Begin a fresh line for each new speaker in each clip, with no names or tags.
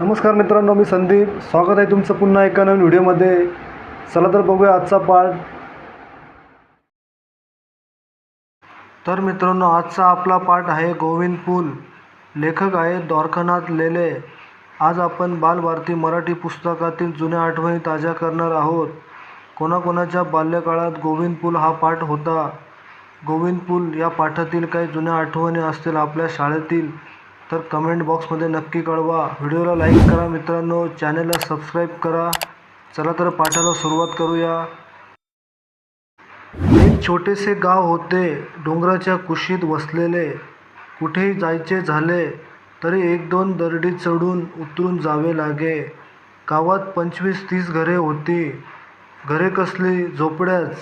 नमस्कार मित्रांनो मी संदीप. स्वागत आहे तुमचं पुन्हा एका नवीन व्हिडिओमध्ये. चला तर बघूया आजचा पार्ट तर मित्रांनो आजचा आपला पाठ आहे गोविंद पूल लेखक आहे द्वारकानाथ लेले. आज आपण बालभारती मराठी पुस्तकातील जुन्या आठवणी ताज्या करणार आहोत. कोणाकोणाच्या बाल्यकाळात गोविंद पूल हा पाठ होता? गोविंद पूल या पाठातील काही जुन्या आठवणी असतील आपल्या शाळेतील? तर कमेंट बॉक्समध्ये नक्की कळवा. व्हिडिओला लाईक करा मित्रांनो. चॅनलला सबस्क्राईब करा. चला तर पाठाला सुरुवात करूया. एक छोटेसे गाव होते. डोंगराच्या कुशीत वसलेले. कुठेही जायचे झाले तरी एक दोन दरडी चढून उतरून जावे लागे. गावात पंचवीस तीस घरे होती. घरे कसली? झोपड्याच.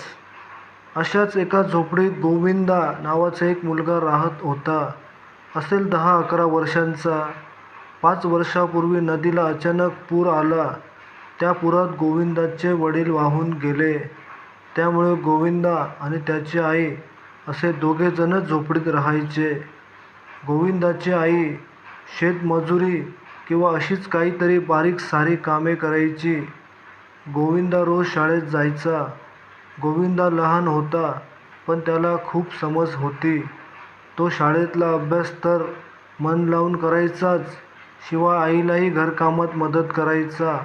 अशाच एका झोपडीत गोविंदा नावाचा एक मुलगा राहत होता. असेल दहा अकरा वर्षांचा. पाच वर्षापूर्वी नदीला अचानक पूर आला. त्या पुरात गोविंदाचे वडील वाहून गेले. त्यामुळे गोविंदा आणि त्याची आई असे दोघेजणच झोपडीत राहायचे. गोविंदाची आई शेतमजुरी किंवा अशीच काहीतरी बारीक सारी कामे करायची. गोविंदा रोज शाळेत जायचा. गोविंदा लहान होता पण त्याला खूप समज होती. तो शाळेतला अभ्यास तर मन लावून करायचाच शिवाय आईलाही घरकामात मदत करायचा.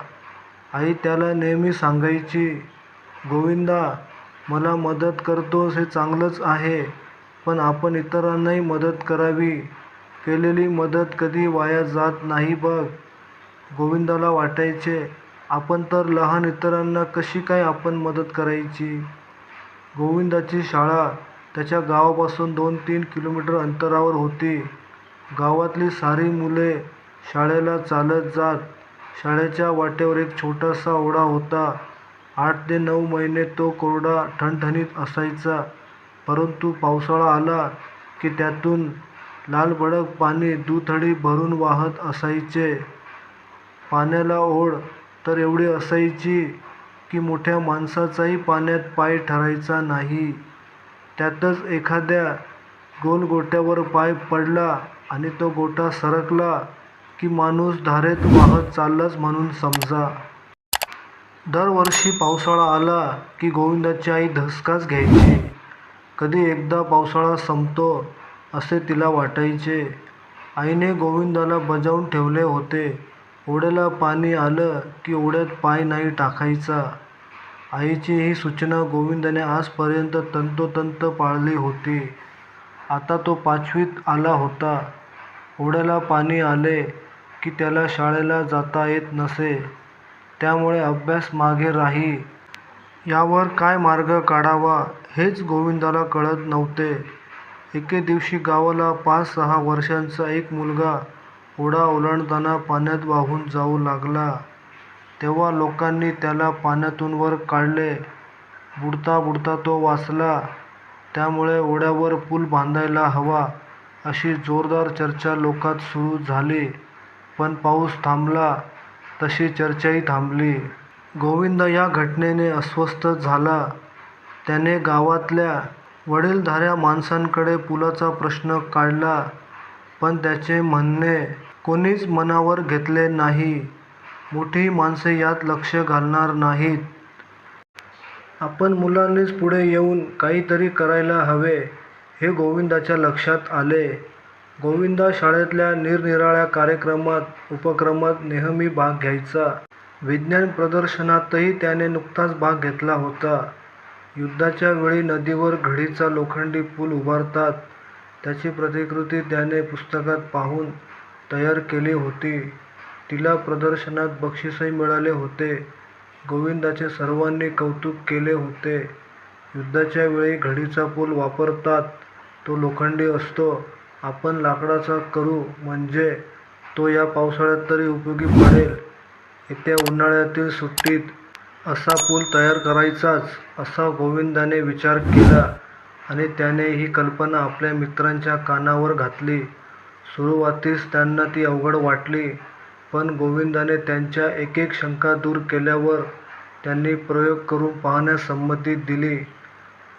आई त्याला नेहमी सांगायची गोविंदा मला मदत करतोस हे चांगलंच आहे पण आपण इतरांनाही मदत करावी. केलेली मदत कधी वाया जात नाही बघ. गोविंदाला वाटायचे आपण तर लहान इतरांना कशी काय आपण मदत करायची? गोविंदाची शाळा त्याच्या गावापासून दोन तीन किलोमीटर अंतरावर होती. गावातली सारी मुले शाळेला चालत जात. शाळेच्या वाटेवर एक छोटासा ओढा होता. आठ ते नऊ महिने तो कोरडा ठणठणीत असायचा. परंतु पावसाळा आला की त्यातून लालभडक पाणी दुथडी भरून वाहत असायचे. पाण्याला ओढ तर एवढी असायची की मोठ्या माणसाचाही पाण्यात पाय ठरायचा नाही. त्यातच एखाद्या गोल गोट्यावर पाय पडला आणि तो गोटा सरकला की माणूस धारेत वाहत चाललाच म्हणून समजा. दरवर्षी पावसाळा आला की गोविंदाची आई धसकाच घ्यायची. कधी एकदा पावसाळा संपतो असे तिला वाटायचे. आईने गोविंदाला बजावून ठेवले होते. ओढ्याला पाणी आलं की ओढ्यात पाय नाही टाकायचा. आईची ही सूचना गोविंदाने आजपर्यंत तंतोतंत पाळली होती. आता तो पाचवीत आला होता. ओढ्याला पाणी आले की त्याला शाळेला जाता येत नसे. त्यामुळे अभ्यास मागे राही. यावर काय मार्ग काढावा हेच गोविंदाला कळत नव्हते. एके दिवशी गावाला पाच सहा वर्षांचा एक मुलगा ओढा ओलांडताना पाण्यात वाहून जाऊ लागला. तेव्हा लोकांनी त्याला पाण्यातून वर काढले. बुडता बुडता तो वाचला. त्यामुळे ओढ्यावर पूल बांधायला हवा अशी जोरदार चर्चा लोकात सुरू झाली. पण पाऊस थांबला तशी चर्चाही थांबली. गोविंद या घटनेने अस्वस्थ झाला. त्याने गावातल्या वडीलधाऱ्या माणसांकडे पुलाचा प्रश्न काढला पण त्याचे म्हणणे कोणीच मनावर घेतले नाही. मोठी माणसे यात लक्ष घालणार नाहीत. आपण मुलांनीच पुढे येऊन काहीतरी करायला हवे हे गोविंदाच्या लक्षात आले. गोविंदा शाळेतल्या निरनिराळ्या कार्यक्रमात उपक्रमात नेहमी भाग घ्यायचा. विज्ञान प्रदर्शनातही त्याने नुकताच भाग घेतला होता. युद्धाच्या वेळी नदीवर घडीचा लोखंडी पूल उभारतात. त्याची प्रतिकृती त्याने पुस्तकात पाहून तयार केली होती. तिला प्रदर्शनात बक्षीसही मिळाले होते. गोविंदाचे सर्वांनी कौतुक केले होते. युद्धाच्या वेळी घडीचा पूल वापरतात तो लोखंडी असतो. आपण लाकडाचा करू म्हणजे तो या पावसाळ्यात तरी उपयोगी पडेल. येत्या उन्हाळ्यातील सुट्टीत असा पूल तयार करायचाच असा गोविंदाने विचार केला आणि त्याने ही कल्पना आपल्या मित्रांच्या कानावर घातली. सुरुवातीस त्यांना ती अवघड वाटली. पण गोविंदाने त्यांच्या एक एक शंका दूर केल्यावर त्यांनी प्रयोग करून पाहण्यास संमती दिली.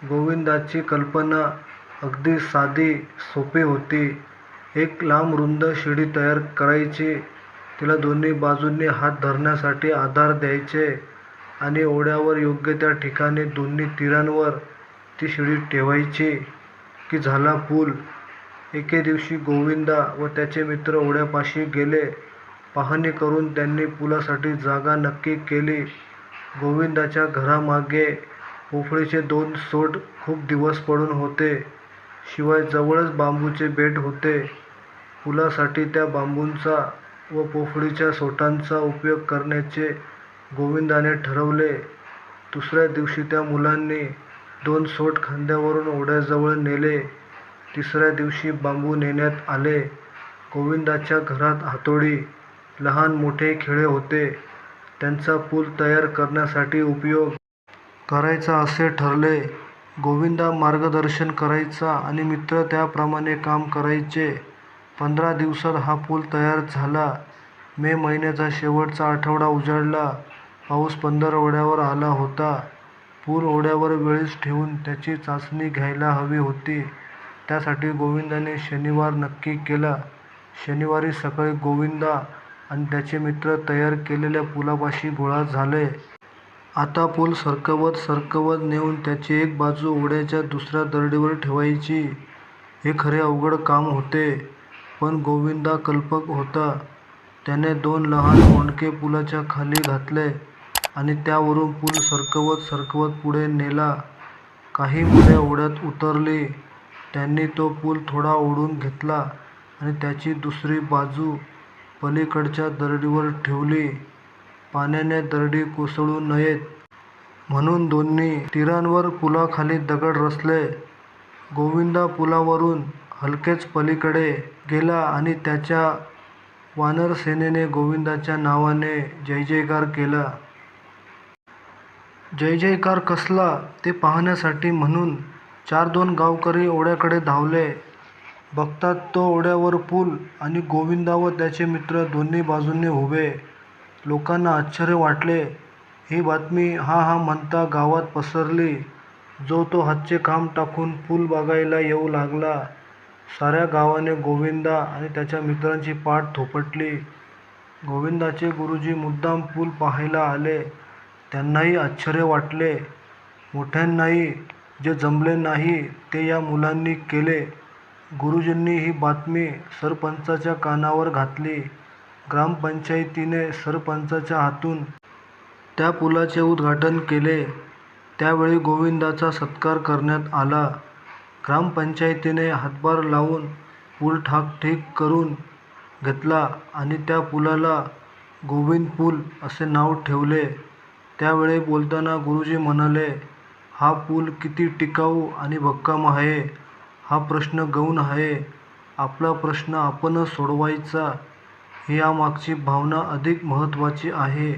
गोविंदाची कल्पना अगदी साधी सोपी होती. एक लांब रुंद शिडी तयार करायची. तिला दोन्ही बाजूंनी हात धरण्यासाठी आधार द्यायचे आणि ओढ्यावर योग्य त्या ठिकाणी दोन्ही तीरांवर ती शिडी ठेवायची की झाला पूल. एके दिवशी गोविंदा व त्याचे मित्र ओढ्यापाशी गेले. पाहणी करून त्यांनी पुलासाठी जागा नक्की केली. गोविंदाच्या घरामागे पोफळीचे दोन सोट खूप दिवस पडून होते. शिवाय जवळच बांबूचे बेट होते. पुलासाठी त्या बांबूंचा व पोफळीच्या सोटांचा उपयोग करण्याचे गोविंदाने ठरवले. दुसऱ्या दिवशी त्या मुलांनी दोन सोट खांद्यावरून ओढ्याजवळ नेले. तिसऱ्या दिवशी बांबू नेण्यात आले. गोविंदाच्या घरात हातोडी लहान मोठे खिळे होते. त्यांचा पूल तयार करण्यासाठी उपयोग करायचा असे ठरले. गोविंदा मार्गदर्शन करायचा आणि मित्र त्याप्रमाणे काम करायचे. पंधरा दिवसात हा पूल तयार झाला. मे महिन्याचा शेवटचा आठवडा उजाडला. पाऊस पंधरवड्यावर आला होता. पूल ओढ्यावर वेळीच ठेवून त्याची चाचणी घ्यायला हवी होती. त्यासाठी गोविंदाने शनिवार नक्की केला. शनिवारी सकाळी गोविंदा आणि त्याचे मित्र तयार केलेल्या पुलापाशी गोळा झाले. आता पूल सरकवत सरकवत नेऊन त्याची एक बाजू ओढ्याच्या दुसऱ्या दरडीवर ठेवायची. हे खरे अवघड काम होते पण गोविंदा कल्पक होता. त्याने दोन लहान ओंडके पुलाच्या खाली घातले आणि त्यावरून पूल सरकवत सरकवत पुढे नेला. काही मुले ओढ्यात उतरली. त्यांनी तो पूल थोडा ओढून घेतला आणि त्याची दुसरी बाजू पलीकडच्या दरडीवर ठेवली. पाण्याने दरडी कोसळू नयेत. म्हणून दोन्ही तीरांवर पुलाखाली दगड रचले. गोविंदा पुलावरून हलकेच पलीकडे गेला आणि त्याच्या वानरसेनेने गोविंदाच्या नावाने जयजयकार केला. जयजयकार कसला ते पाहण्यासाठी म्हणून चार दोन गावकरी ओढ्याकडे धावले. बघतात तो ओढ्यावर पूल आणि गोविंदा व त्याचे मित्र दोन्ही बाजूंनी उभे. लोकांना आश्चर्य वाटले. ही बातमी हा हा म्हणता गावात पसरली. जो तो हातचे काम टाकून पूल बघायला येऊ लागला. साऱ्या गावाने गोविंदा आणि त्याच्या मित्रांची पाठ थोपटली. गोविंदाचे गुरुजी मुद्दाम पूल पाहायला आले. त्यांनाही आश्चर्य वाटले. मोठ्यांनाही जे जमले नाही ते या मुलांनी केले. गुरुजींनी ही बातमी सरपंचाच्या कानावर घातली. ग्रामपंचायतीने सरपंचाच्या हातून त्या पुलाचे उद्घाटन केले. त्यावेळी गोविंदाचा सत्कार करण्यात आला. ग्रामपंचायतीने हातभार लावून पूल ठाकठीक करून घेतला आणि त्या पुलाला गोविंद पूल असे नाव ठेवले. त्यावेळी बोलताना गुरुजी म्हणाले हा पूल किती टिकाऊ आणि भक्कम आहे. हा प्रश्न गौण आहे. आपला प्रश्न आपणच सोडवायचा ही यामागची भावना अधिक महत्त्वाची आहे.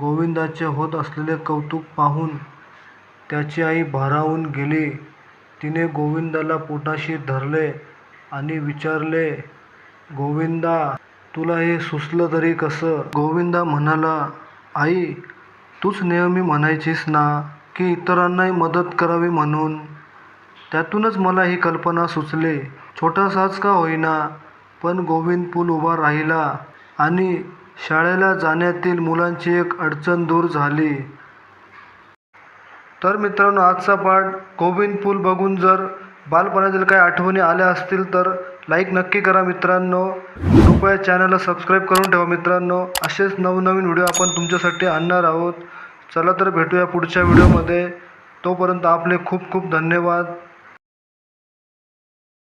गोविंदाचे होत असलेले कौतुक पाहून त्याची आई भारावून गेली. तिने गोविंदाला पोटाशी धरले आणि विचारले गोविंदा तुला हे सुचलं तरी कसं? गोविंदा म्हणाला आई तूच नेहमी म्हणायचीस ना की इतरांनाही मदत करावी म्हणून? त्यातूनच मला ही कल्पना सुचले. छोटासाच का होईना पण गोविंद पूल उभा राहिला आणि शाळेला जाण्यातील मुलांची एक अडचण दूर झाली. तर मित्रांनो आजचा पाठ गोविंद पूल बघून जर बालपणातील काही आठवणी आल्या असतील तर लाईक नक्की करा मित्रांनो. कृपया चॅनलला सबस्क्राईब करून ठेवा मित्रांनो. असेच नवनवीन व्हिडिओ आपण तुमच्यासाठी आणणार आहोत. चला तर भेटूया पुढच्या व्हिडिओमध्ये. तोपर्यंत आपले खूप खूप धन्यवाद.